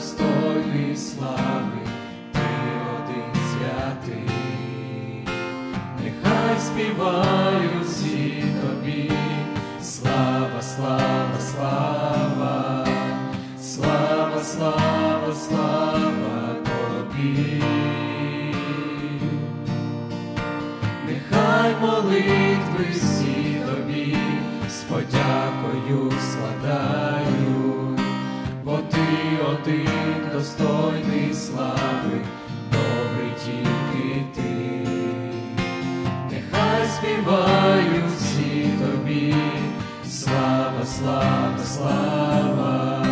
достойний слави, ти один святий, нехай співають тобі, слава, слава, слава, слава, слава, слава тобі, нехай молитви всі тобі, з подякою складай. слави, добрий тільки ти, нехай співають всі тобі, слава, слава, слава,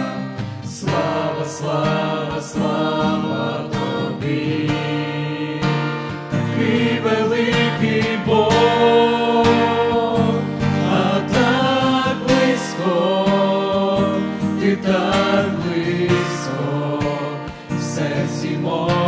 слава, слава, слава тобі, такий великий Бог, а так близько, ти так близько. More.